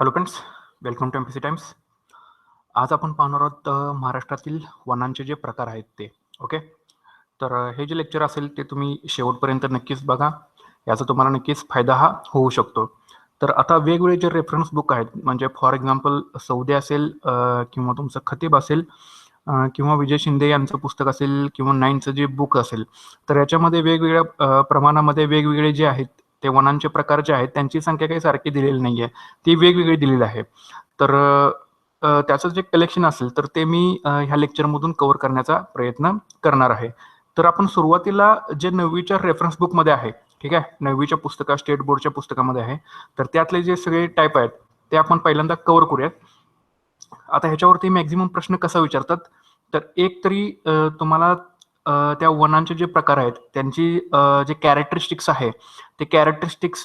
Hello friends welcome to M P C times आज आपण पाहणार आहोत महाराष्ट्रातील वनांचे जे प्रकार आहेत ते ओके तर हे जे लेक्चर असेल ते तुम्ही शेवटपर्यंत नक्कीच बघा. याचा तुम्हाला नक्कीच फायदा हा होऊ शकतो. तर आता वेगवेगळे जे रेफरन्स बुक आहेत म्हणजे फॉर एक्झाम्पल सौदे असेल किंवा तुमचं खतीब असेल किंवा विजय शिंदे यांचं पुस्तक असेल किंवा नाईनचं जे बुक असेल तर याच्यामध्ये वेगवेगळ्या प्रमाणामध्ये वेगवेगळे जे आहेत ते वनांचे प्रकार जे आहेत त्यांची संख्या काही सारखी दिलेली नाही आहे ती वेगवेगळी दिलेली आहे. तर त्याचं जे कलेक्शन असेल तर ते मी ह्या लेक्चरमधून कव्हर करण्याचा प्रयत्न करणार आहे. तर आपण सुरुवातीला जे नववीच्या रेफरन्स बुकमध्ये आहे ठीक आहे? नववीच्या पुस्तका स्टेट बोर्डच्या पुस्तकामध्ये आहे. तर त्यातले जे सगळे टाईप आहेत ते आपण पहिल्यांदा कव्हर करूयात. आता ह्याच्यावरती मॅक्झिमम प्रश्न कसा विचारतात? तर एक तरी तुम्हाला त्या वनांचे जे प्रकार आहेत त्यांची जे कॅरेक्टरिस्टिक्स आहे ते कॅरेक्टरिस्टिक्स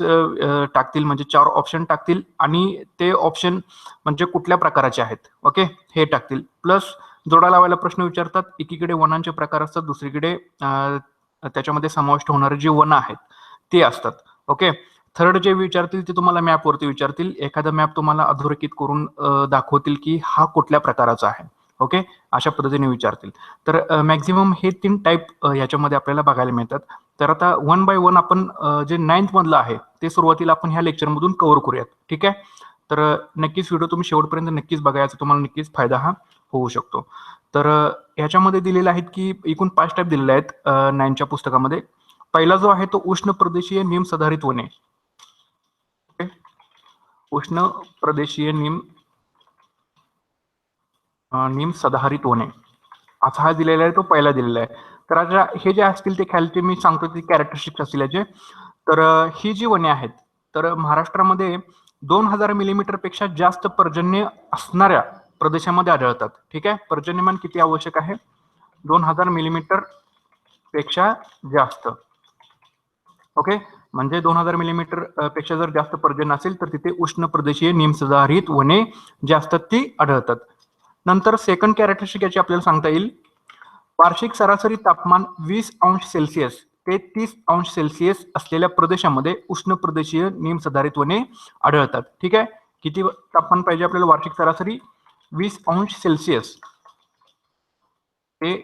टाकतील म्हणजे चार ऑप्शन टाकतील आणि ते ऑप्शन म्हणजे कुठल्या प्रकाराचे आहेत ओके हे टाकतील. प्लस जोडा लावायला प्रश्न विचारतात एकीकडे वनांचे प्रकार असतात दुसरीकडे त्याच्यामध्ये समाविष्ट होणारे जी वनं आहेत ते असतात ओके थर्ड जे विचारतील ते तुम्हाला मॅपवरती विचारतील. एखादा मॅप तुम्हाला अधोरेखित करून दाखवतील की हा कुठल्या प्रकाराचा आहे. ओके? अशा पद्धतीने विचारतील. तर मॅक्झिमम हे तीन टाईप याच्यामध्ये आपल्याला बघायला मिळतात. तर आता वन बाय वन आपण जे नाईन्थ मधलं आहे ते सुरुवातीला आपण ह्या लेक्चरमधून कव्हर करूयात. ठीक आहे? तर नक्कीच व्हिडिओ तुम्ही शेवटपर्यंत नक्कीच बघायचा तुम्हाला नक्कीच फायदा हा होऊ शकतो. तर ह्याच्यामध्ये दिलेले आहेत की एकूण पाच टाईप दिलेले आहेत नाईनच्या पुस्तकामध्ये. पहिला जो आहे तो उष्ण प्रदेशीय नियम सधारित वने. उष्ण प्रदेशीय नियम निम सदाहरित होणे. असा हा दिलेला आहे तो पहिला दिलेला आहे. तर आता हे जे असतील ते खालचे मी सांगतो ते कॅरेक्टरिस्टिक्स असतील याचे. तर ही जी वने आहेत तर महाराष्ट्रामध्ये दोन हजार मिलीमीटरपेक्षा जास्त पर्जन्य असणाऱ्या प्रदेशामध्ये आढळतात. ठीक आहे? पर्जन्यमान किती आवश्यक आहे? दोन हजार मिलीमीटरपेक्षा जास्त. ओके? म्हणजे दोन हजार मिलीमीटरपेक्षा जर जास्त पर्जन्य असेल तर तिथे उष्ण प्रदेशीय निमसदारित वने जास्त असतात ती आढळतात. नंतर सेकंड कॅरेक्टरिस्टिक याची आपल्याला सांगता येईल. वार्षिक सरासरी तापमान वीस अंश सेल्सिअस ते तीस अंश सेल्सिअस असलेल्या प्रदेशामध्ये उष्ण प्रदेशीय निमसधारित वने आढळतात. ठीक आहे? किती तापमान पाहिजे आपल्याला वार्षिक सरासरी? वीस अंश सेल्सिअस ते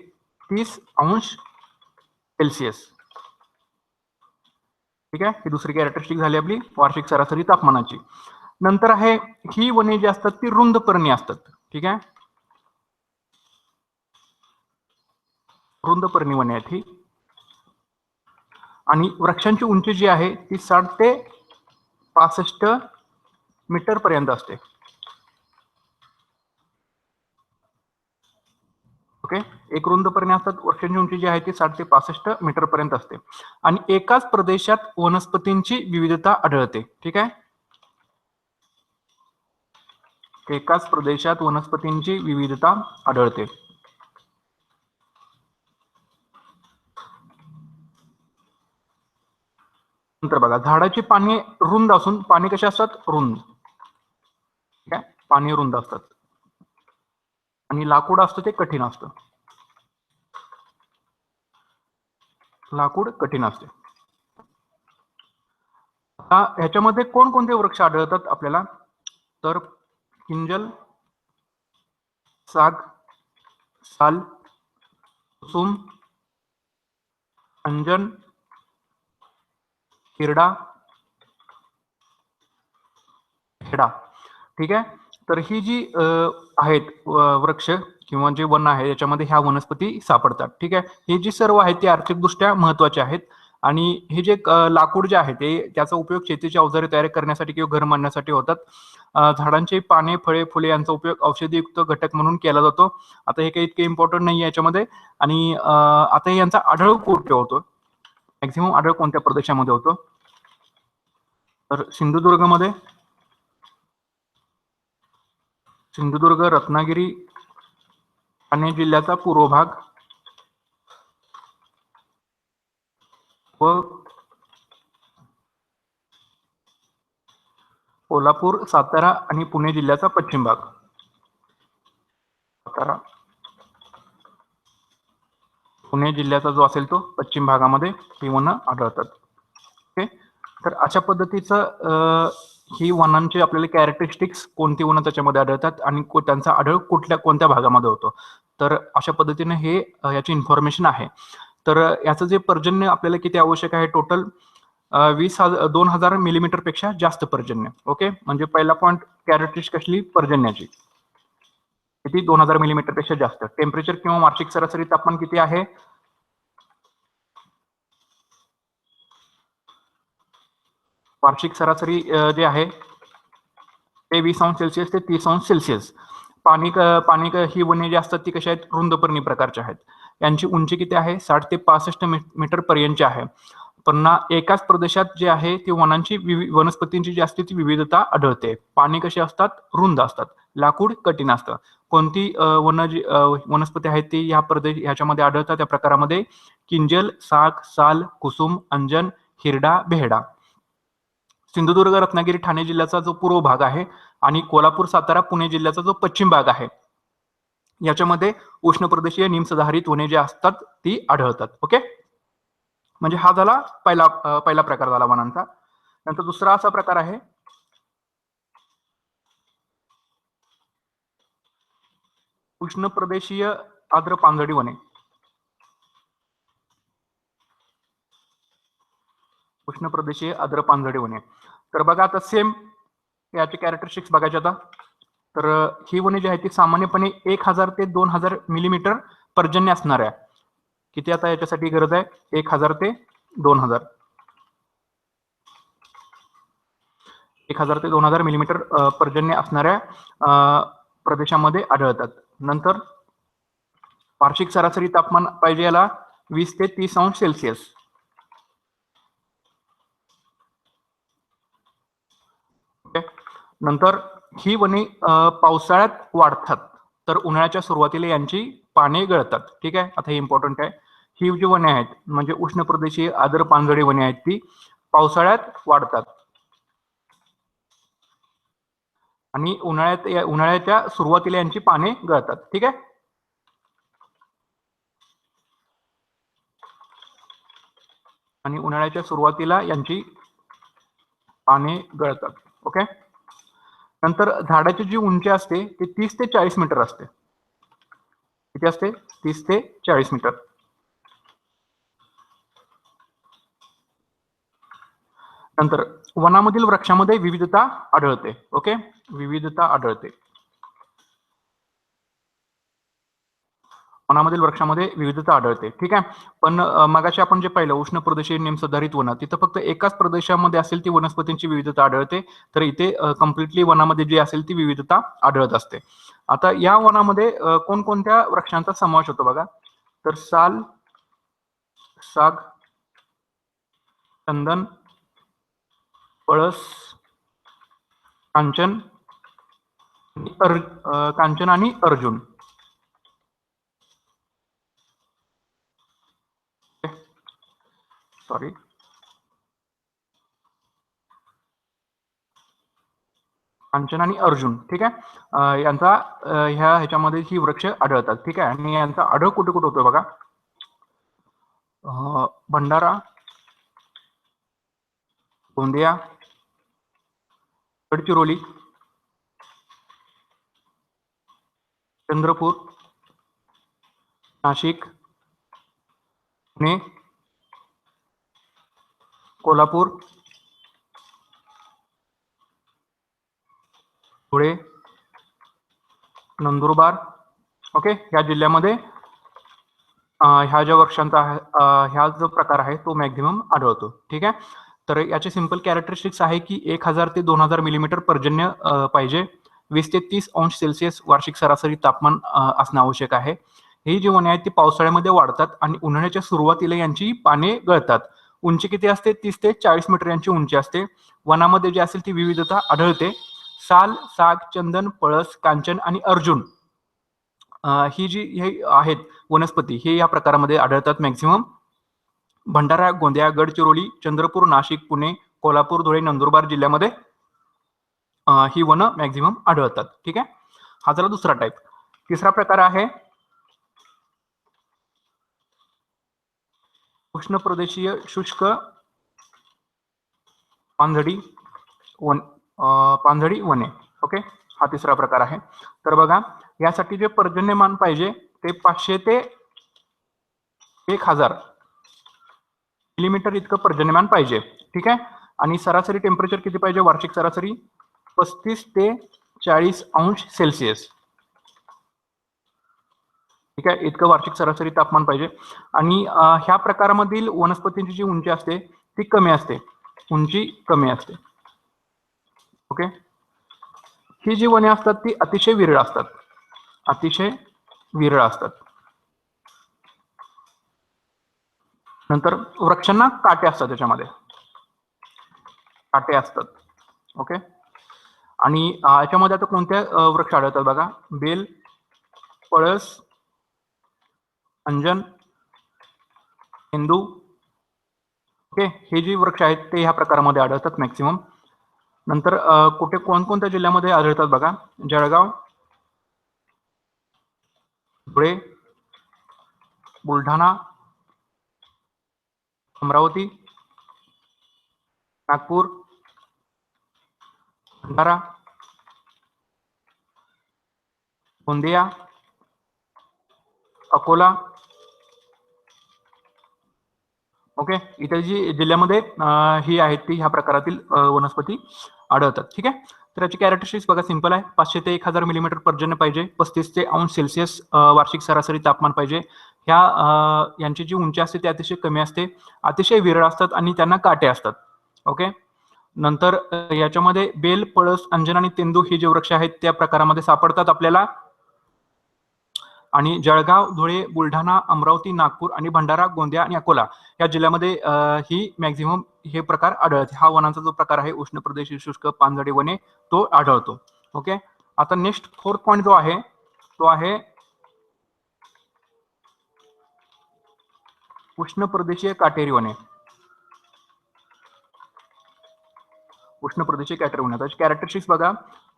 तीस अंश सेल्सिअस ठीक आहे? ही दुसरी कॅरेक्टरिस्टिक झाली आपली वार्षिक सरासरी तापमानाची. नंतर आहे ही वने जी असतात ती रुंद पर्णी असतात. ठीक आहे? रुंद पर्णी आणि वृक्षांची उंची जी आहे ती साठ ते पासष्ट मीटर पर्यंत असते. ओके? एक रुंद पर्णी असतात वृक्षांची उंची जी आहे ती साठ ते पासष्ट मीटर पर्यंत असते. आणि एकाच प्रदेशात वनस्पतींची विविधता आढळते. ठीक आहे? एकाच प्रदेशात वनस्पतींची विविधता आढळते. नंतर बघा झाडाची पाने रुंद असून पाने कशी असतात? रुंद. ठीक आहे? पाने रुंद असतात. आणि लाकूड असतं ते कठीण असतं. लाकूड कठीण असते. आता ह्याच्यामध्ये कोणकोणते वृक्ष आढळतात आपल्याला? तर किंजल साग साल कुसुम अंजन हिरडा. खेडा ठीक आहे? तर ही जी आहेत वृक्ष किंवा जे वन आहे याच्यामध्ये ह्या वनस्पती सापडतात. ठीक आहे? हे जी सर्व आहेत ते आर्थिकदृष्ट्या महत्त्वाचे आहेत. आणि हे जे लाकूड जे आहे ते त्याचा उपयोग शेतीची अवजारे तयार करण्यासाठी किंवा घर बांधण्यासाठी होतात. झाडांचे झाडांची पाने फळे फुले यांचा उपयोग औषधीयुक्त घटक म्हणून केला जातो. आता हे काही इतके इम्पॉर्टंट नाही याच्यामध्ये. आणि आता यांचा आढळ कुठे होतो. मॅक्झिमम आढळ कोणत्या प्रदेशामध्ये होतो? तर सिंधुदुर्गमध्ये सिंधुदुर्ग रत्नागिरी ठाणे जिल्ह्याचा पूर्व भाग व कोल्हापूर सातारा आणि पुणे जिल्ह्याचा पश्चिम भाग. सातारा. पुणे जिल्ह्याचा जो असेल तो पश्चिम भागामध्ये ही वनं आढळतात. ओके? तर अशा पद्धतीचं ही वनांचे आपल्याला कॅरेक्टरिस्टिक्स कोणती वनं त्याच्यामध्ये आढळतात आणि त्यांचा आढळ कुठल्या कोणत्या भागामध्ये होतो? तर अशा पद्धतीने हे याची इन्फॉर्मेशन आहे. तर याचं जे पर्जन्य आपल्याला किती आवश्यक आहे टोटल वीस हजार दोन हजार मिलीमीटरपेक्षा जास्त पर्जन्य. ओके? म्हणजे पहिला पॉईंट कॅरेक्टरिस्टिक असली पर्जन्याची. किती? दोन हजार मिलीमीटरपेक्षा जास्त. टेम्परेचर किंवा वार्षिक सरासरी तापमान किती आहे? वार्षिक सरासरी जे आहे ते वीस अंश सेल्सिअस ते तीस अंश सेल्सिअस पाणी पाणी ही वने जी असतात ती कशी आहेत? रुंदपर्णी प्रकारच्या आहेत. यांची उंची किती आहे? साठ ते पासष्ट मीटर पर्यंतची आहे. पुन्हा एकाच प्रदेशात जे आहे ती वनांची विवि- वनस्पतींची जी असते ती विविधता आढळते. पाणी कशी असतात? रुंद असतात. लाकूड कठीण असतं. कोणती वन जी वनस्पती आहेत ती या प्रदेश ह्याच्यामध्ये आढळतात. त्या प्रकारामध्ये किंजल साग साल कुसुम अंजन हिरडा बेहडा. सिंधुदुर्ग रत्नागिरी ठाणे जिल्ह्याचा जो पूर्व भाग आहे आणि कोल्हापूर सातारा पुणे जिल्ह्याचा जो पश्चिम भाग आहे याच्यामध्ये उष्ण प्रदेशीय निमसधारित वने जे असतात ती आढळतात. ओके? म्हणजे हा झाला पहिला पहिला प्रकार झाला वनांचा. नंतर दुसरा असा प्रकार आहे. उष्ण प्रदेशीय आर्द्र पानझडी वने. उष्ण प्रदेशीय आर्द्र पानझडी वने. तर बघा आता सेम याचे कॅरेक्टरिस्टिक्स बघायचे आता. तर ही वने जी आहे ती सामान्यपणे एक हजार ते दोन हजार मिलीमीटर पर्जन्य असणाऱ्या. किती आता याच्यासाठी गरज आहे? एक हजार ते दोन हजार. एक हजार ते दोन हजार मिलीमीटर पर्जन्य असणाऱ्या अ, प्रदेशामध्ये आढळतात. नंतर वार्षिक सरासरी तापमान पाहिजे याला वीस ते तीस अंश सेल्सिअस. नंतर ही वने पावसाळ्यात वाढतात. तर उन्हाळ्याच्या सुरुवातीला यांची पाने गळतात. ठीक आहे? आता हे इम्पॉर्टंट आहे ही जी वने आहेत म्हणजे उष्ण प्रदेशीय आदर पानझडी वने आहेत ती पावसाळ्यात वाढतात. आणि उन्हाळ्यात या- उन्हाळ्याच्या सुरुवातीला यांची पाने गळतात. ठीक आहे? आणि उन्हाळ्याच्या सुरुवातीला यांची पाने गळतात. ओके? नंतर झाडाची जी उंची असते ती तीस ते चाळीस मीटर असते. किती असते? तीस ते चाळीस मीटर. नंतर वनामधील वृक्षामध्ये विविधता आढळते. ओके? विविधता आढळते. वनामधील वृक्षामध्ये विविधता आढळते. ठीक आहे? पण अ, मगाशी आपण जे पाहिलं उष्ण प्रदेशीय नियमसुधारित वन तिथं फक्त एकाच प्रदेशामध्ये असेल ती वनस्पतींची विविधता आढळते. तर इथे कम्प्लिटली वनामध्ये जी असेल ती विविधता आढळत असते. आता या वनामध्ये कोणकोणत्या वृक्षांचा समावेश होतो बघा? तर साल साग चंदन पळस कांचन कांचन आणि अर्जुन. सॉरी कांचन आणि अर्जुन ठीक आहे? यांचा ह्या ह्याच्यामध्ये ही वृक्ष आढळतात ठीक आहे? आणि यांचा आढळ कुठे कुठे होतो बघा? भंडारा गोंदिया गडचिरोली चंद्रपूर नाशिक पुणे कोल्हापूर. धुळे. नंदुरबार. ओके ह्या जिल्ह्यामध्ये ह्या ज्या वर्षांचा ह्या जो प्रकार आहे तो मॅक्झिमम आढळतो. ठीक आहे? तर याचे सिंपल कॅरेक्टरिस्टिक्स आहे की एक हजार ते दोन हजार मिलीमीटर पर्जन्य पाहिजे. वीस ते तीस अंश सेल्सिअस वार्षिक सरासरी तापमान असणं आवश्यक आहे. ही जी वने आहेत ती पावसाळ्यामध्ये वाढतात आणि उन्हाळ्याच्या सुरुवातीला यांची पाने गळतात. उंची किती असते? तीस ते चाळीस मीटर यांची उंची असते. वनामध्ये जी असेल ती विविधता आढळते. साल साग चंदन पळस कांचन आणि अर्जुन ही जी हे आहेत वनस्पती हे या प्रकारामध्ये आढळतात मॅक्झिमम भंडारा गोंदिया गडचिरोली चंद्रपूर नाशिक पुणे कोल्हापूर धुळे नंदुरबार जिल्ह्यामध्ये ही वनं मॅक्झिमम आढळतात. ठीक आहे? हा झाला दुसरा टाईप तिसरा प्रकार आहे उष्ण प्रदेशीय शुष्क पानझडी वन पानझडी वने ओके? हा तिसरा प्रकार आहे. तर बघा यासाठी जे पर्जन्यमान पाहिजे ते पाचशे ते एक हजार मिलीमीटर इतकं पर्जन्यमान पाहिजे ठीक आहे? आणि सरासरी टेम्परेचर किती पाहिजे? वार्षिक सरासरी पस्तीस ते चाळीस अंश सेल्सिअस ठीक आहे? इतकं वार्षिक सरासरी तापमान पाहिजे. आणि ह्या प्रकारामधील वनस्पतींची जी उंची असते ती कमी असते. उंची कमी असते. ओके? ही जी वने असतात ती अतिशय विरळ असतात. अतिशय विरळ असतात. नंतर वृक्षांना काटे असतात त्याच्यामध्ये. काटे असतात. ओके? आणि याच्यामध्ये आता कोणत्या वृक्ष आढळतात बघा? बेल पळस अंजन हिंदू ओके हे जे वृक्ष आहेत ते ह्या प्रकारामध्ये आढळतात मॅक्सिमम नंतर कुठे कोणकोणत्या जिल्ह्यामध्ये आढळतात बघा? जळगाव धुळे बुलढाणा अमरावती नागपूर भंडारा गोंदिया अकोला ओके? इतर जी जिल्ह्यामध्ये ही आहेत ती ह्या प्रकारातील वनस्पती आढळतात. ठीक आहे? तर याची कॅरेक्टरिस्टिक्स बघा सिंपल आहे. पाचशे ते एक हजार मिलीमीटर पर्जन्य पाहिजे. पस्तीस ते अंश सेल्सिअस वार्षिक सरासरी तापमान पाहिजे. ह्या यांची जी उंची असते ती अतिशय कमी असते. अतिशय विरळ असतात आणि त्यांना काटे असतात. ओके? नंतर याच्यामध्ये बेल पळस अंजन आणि तेंदू हे जे वृक्ष आहेत त्या प्रकारामध्ये सापडतात आपल्याला. आणि जळगाव धुळे बुलढाणा अमरावती नागपूर आणि भंडारा गोंदिया आणि अकोला या जिल्ह्यामध्ये ही मॅक्झिमम हे प्रकार आढळते. हा वनांचा जो प्रकार आहे उष्ण प्रदेश शुष्क पानझडी वने तो आढळतो. ओके आता नेक्स्ट फोर्थ पॉईंट जो आहे तो आहे उष्ण प्रदेशीय काटेरी वने. उष्ण प्रदेशीय काटेरी वने. त्याची कॅरेक्टरिस्टिक्स बघा.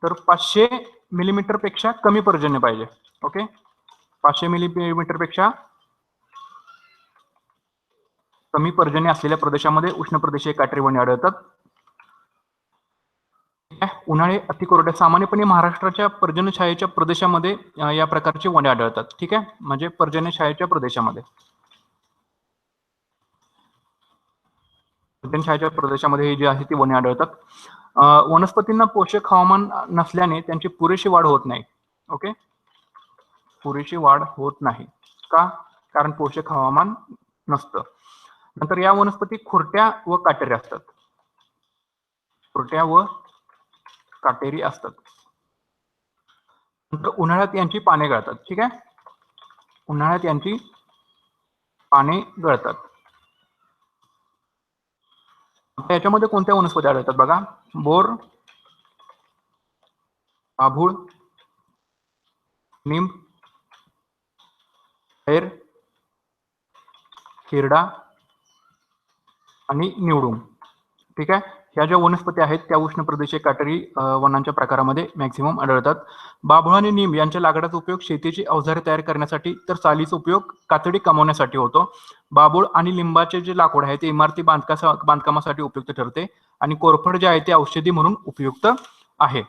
तर पाचशे मिलीमीटरपेक्षा कमी पर्जन्य पाहिजे. ओके पाचशे मिलीमीटरपेक्षा कमी पर्जन्य असलेल्या प्रदेशामध्ये उष्ण प्रदेशीय काटेरी वने आढळतात. ठीक आहे? उन्हाळे अतिकोरड्या सामान्यपणे महाराष्ट्राच्या पर्जन्यछायेच्या प्रदेशामध्ये या प्रकारचे वने आढळतात. ठीक आहे? म्हणजे पर्जन्यछायेच्या प्रदेशामध्ये. पर्जन्यछायेच्या प्रदेशामध्ये हे जे आहे ती वने आढळतात. वनस्पतींना पोषक हवामान नसल्याने त्यांची पुरेशी वाढ होत नाही. ओके? पुरेशी वाढ होत नाही. का? कारण पोषक हवामान नसतं. नंतर या वनस्पती खुरट्या व काटेरी असतात. खुरट्या व काटेरी असतात. नंतर उन्हाळ्यात यांची पाने गळतात. ठीक आहे? उन्हाळ्यात यांची पाने गळतात. याच्यामध्ये कोणत्या वनस्पती आढळतात बघा? बोर आभूळ निंब खैर हिरडा आणि निवडूम ठीक आहे? ह्या ज्या वनस्पती आहेत त्या उष्ण प्रदेशीय काटेरी वनांच्या प्रकारामध्ये मॅक्झिमम आढळतात. बाभूळ आणि नीम यांच्या लाकडाचा उपयोग शेतीची अवजारे तयार करण्यासाठी तर सालीचा उपयोग कातडी कमवण्यासाठी होतो. बाभूळ आणि लिंबाचे जे लाकूड आहे ते इमारती बांधका बांधकामासाठी उपयुक्त ठरते आणि कोरफड जे आहे ते औषधी म्हणून उपयुक्त आहे.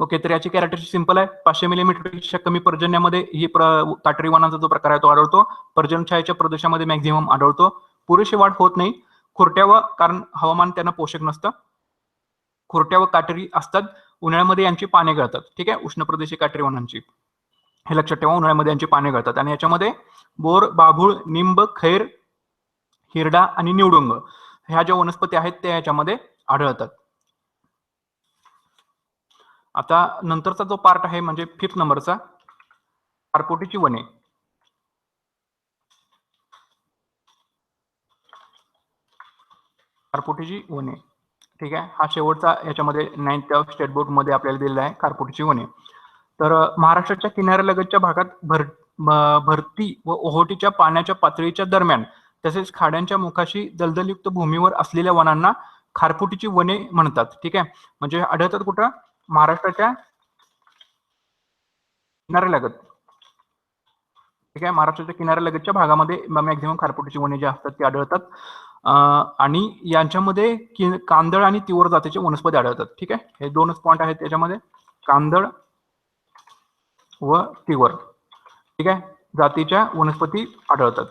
ओके तर याची कॅरेक्टरशिप सिंपल आहे. पाचशे मिलीमीटरपेक्षा कमी पर्जन्यामध्ये ही ताटरी काटेरी वनांचा जो प्रकार आहे तो आढळतो. पर्जन्यछायेच्या प्रदेशामध्ये मॅक्झिमम आढळतो. पुरेशी वाढ होत नाही. खुरट्या व कारण हवामान त्यांना पोषक नसतं. खुरट्या व काटेरी असतात. उन्हाळ्यामध्ये यांची पाने गळतात. ठीक आहे? उष्ण प्रदेशी काटेरी वनांची. हे लक्षात ठेवा उन्हाळ्यामध्ये यांची पाने गळतात. आणि याच्यामध्ये बोर बाभूळ निंब खैर हिरडा आणि निवडुंग ह्या ज्या वनस्पती आहेत त्या याच्यामध्ये आढळतात. आता नंतरचा जो पार्ट आहे म्हणजे फिफ्थ नंबरचा पारपोटीची वने. कारपोटीची वने. ठीक आहे? हा शेवटचा याच्यामध्ये नाईन्थ स्टेट बोर्डमध्ये आपल्याला दिलेला आहे कारपोटीची वने. तर महाराष्ट्राच्या किनाऱ्यालगतच्या भागात भर भरती व ओहोटीच्या पाण्याच्या पातळीच्या दरम्यान तसेच खाड्यांच्या मुखाशी दलदलयुक्त भूमीवर असलेल्या वनांना खारफुटीची वने म्हणतात. ठीक आहे? म्हणजे आढळतात कुठं? महाराष्ट्राच्या किनाऱ्यालगत ठीक आहे? महाराष्ट्राच्या किनाऱ्यालगतच्या भागामध्ये मॅक्झिमम खारपुटीची वने जे असतात ती आढळतात. आणि यांच्यामध्ये कांदळ आणि तीव्र जातीचे वनस्पती आढळतात. ठीक आहे? हे दोनच पॉईंट आहेत त्याच्यामध्ये कांदळ व तीवर. ठीक आहे? जातीच्या वनस्पती आढळतात.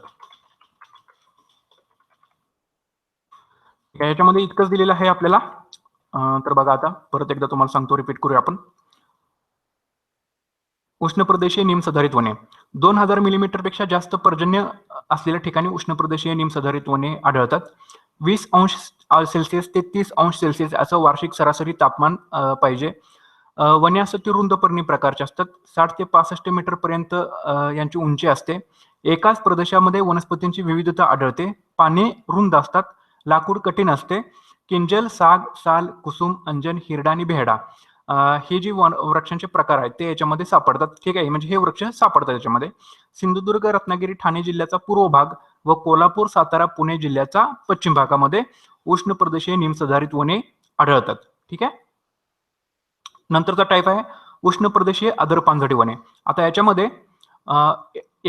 ठीक आहे, याच्यामध्ये इतकंच दिलेलं आहे आपल्याला. तर बघा आता परत एकदा तुम्हाला सांगतो रिपीट करूया आपण. उष्ण प्रदेशीय निमसधारित वने. दोन हजार मिलीमीटरपेक्षा जास्त पर्जन्य असलेल्या ठिकाणी उष्ण प्रदेशीय निमसधारित वने आढळतात. वीस अंश सेल्सिअस ते तीस अंश सेल्सिअस असं वार्षिक सरासरी तापमान पाहिजे. वने असं रुंद पर्णी प्रकारचे असतात. साठ ते पासष्ट मीटर पर्यंत यांची उंची असते. एकाच प्रदेशामध्ये वनस्पतींची विविधता आढळते. पाने रुंद असतात. लाकूड कठीण असते. किंजल साग साल कुसुम अंजन हिरडा आणि भेडा. हे जी वन वृक्षांचे प्रकार आहेत ते याच्यामध्ये सापडतात. ठीक आहे? म्हणजे हे वृक्ष सापडतात याच्यामध्ये. सिंधुदुर्ग रत्नागिरी ठाणे जिल्ह्याचा पूर्व भाग व कोल्हापूर सातारा पुणे जिल्ह्याचा पश्चिम भागामध्ये उष्ण प्रदेशीय निमसधारित वने आढळतात. ठीक आहे? नंतरचा टाईप आहे उष्ण प्रदेशीय आदर पानझडी वने. आता याच्यामध्ये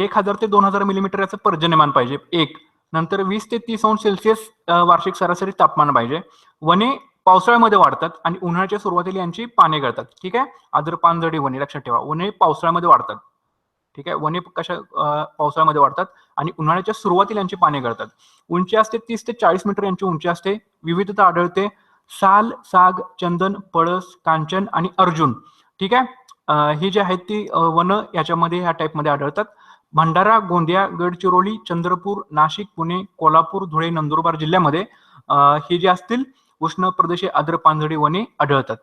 एक हजार ते दोन हजार मिलीमीटर याचं पर्जन्यमान पाहिजे. एक नंतर वीस ते तीस अंश सेल्सिअस वार्षिक सरासरी तापमान पाहिजे. वने पावसाळ्यामध्ये वाढतात आणि उन्हाळ्याच्या सुरुवातीला यांची पाने गळतात. ठीक आहे? आदर पानझडी वने लक्षात ठेवा. वने पावसाळ्यामध्ये वाढतात. ठीक आहे? वने कशा पावसाळ्यामध्ये वाढतात आणि उन्हाळ्याच्या सुरुवातीला यांची पाने गळतात. उंची असते तीस ते चाळीस मीटर यांची उंची असते. विविधता आढळते. साल साग चंदन पळस कांचन आणि अर्जुन. ठीक आहे? ही जी आहेत ती वन याच्यामध्ये ह्या टाईपमध्ये आढळतात. भंडारा गोंदिया गडचिरोली चंद्रपूर नाशिक पुणे कोल्हापूर धुळे नंदुरबार जिल्ह्यामध्ये हे जे असतील उष्ण प्रदेशे आर्द्र पानझडी वने आढळतात.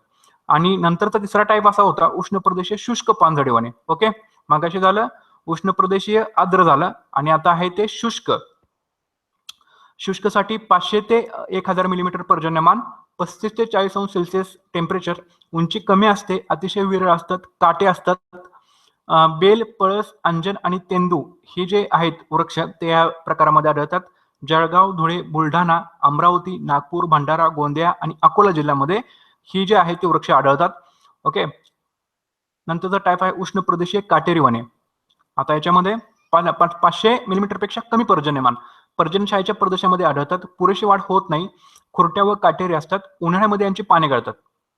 आणि नंतरचा तिसरा टाईप असा होता उष्ण प्रदेशीय शुष्क पानझडी वने. ओके? मागाशी झालं उष्ण प्रदेशीय आर्द्र झालं आणि आता आहे ते शुष्क. शुष्कसाठी पाचशे ते एक हजार मिलीमीटर पर्जन्यमान पस्तीस ते चाळीस अंश सेल्सिअस टेम्परेचर उंची कमी असते अतिशय विरळ असतात काटे असतात बेल पळस अंजन आणि तेंदू हे जे आहेत वृक्ष ते या प्रकारामध्ये आढळतात. जळगाव धुळे बुलढाणा अमरावती नागपूर भंडारा गोंदिया आणि अकोला जिल्ह्यामध्ये ही जे आहेत ते वृक्ष आढळतात. ओके? नंतरचा टाईप आहे उष्ण प्रदेशीय काटेरी वने. आता याच्यामध्ये पाचशे मिलीमीटरपेक्षा कमी पर्जन्यमान पर्जन्यशाहीच्या प्रदेशामध्ये आढळतात. पुरेशी वाढ होत नाही. खुरट्या व काटेरी असतात. उन्हाळ्यामध्ये यांची पाने गळतात.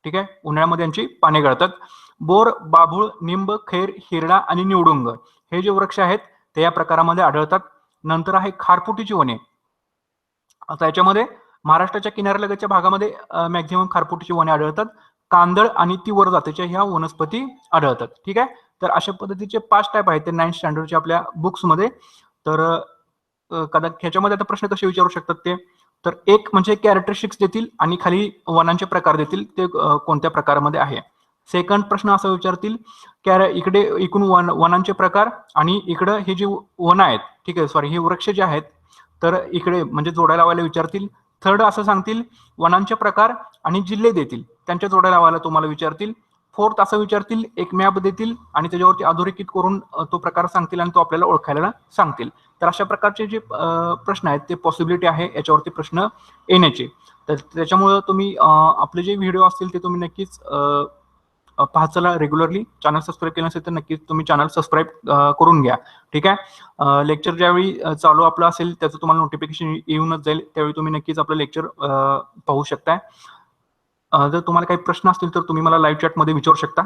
ठीक आहे? उन्हाळ्यामध्ये यांची पाने गळतात. बोर बाभूळ निंब खैर हिरडा आणि निवडुंग हे जे वृक्ष आहेत ते या प्रकारामध्ये आढळतात. नंतर आहे खारपुटीची वने. आता याच्यामध्ये महाराष्ट्राच्या किनाऱ्यालगतच्या भागामध्ये मॅक्झिमम खारपुटीची वने आढळतात. कांदळ आणि तीवर जातीच्या ह्या वनस्पती आढळतात. ठीक आहे? तर अशा पद्धतीचे पाच टाईप आहेत. ते नाईन स्टँडर्डच्या आपल्या बुक्समध्ये तर कदा ह्याच्यामध्ये आता प्रश्न कसे विचारू शकतात ते? तर एक म्हणजे कॅरेक्टरिस्टिक्स देतील आणि खाली वनांचे प्रकार देतील ते कोणत्या प्रकारामध्ये आहे? सेकंड प्रश्न असा विचारतील कॅर इकडे एकूण वन वनांचे प्रकार आणि इकडं हे जे वन आहेत ठीक आहे सॉरी हे वृक्ष जे आहेत तर इकडे म्हणजे जोड्या लावायला विचारतील. थर्ड असं सांगतील वनांचे प्रकार आणि जिल्हे देतील. त्यांच्या जोड्या लावायला तुम्हाला विचारतील. फोर्थ असं विचारतील एक मॅप देतील आणि त्याच्यावरती अधोरेखित करून तो प्रकार सांगतील आणि तो आपल्याला ओळखायला सांगतील. तर अशा प्रकारचे जे प्रश्न आहेत ते पॉसिबिलिटी आहे याच्यावरती प्रश्न येण्याचे. तर त्याच्यामुळं तुम्ही आपले जे व्हिडिओ असतील ते तुम्ही नक्कीच अ, रेग्युलरली चॅनल सबस्क्राईब केलं असेल तर नक्कीच तुम्ही चॅनल सबस्क्राईब करून घ्या. ठीक आहे? लेक्चर ज्यावेळी चालू आपलं असेल त्याचं तुम्हाला नोटिफिकेशन येऊनच जाईल. त्यावेळी तुम्ही नक्कीच आपलं लेक्चर पाहू शकताय. जर तुम्हाला काही प्रश्न असतील तर तुम्ही मला लाईव्ह चॅटमध्ये विचारू शकता.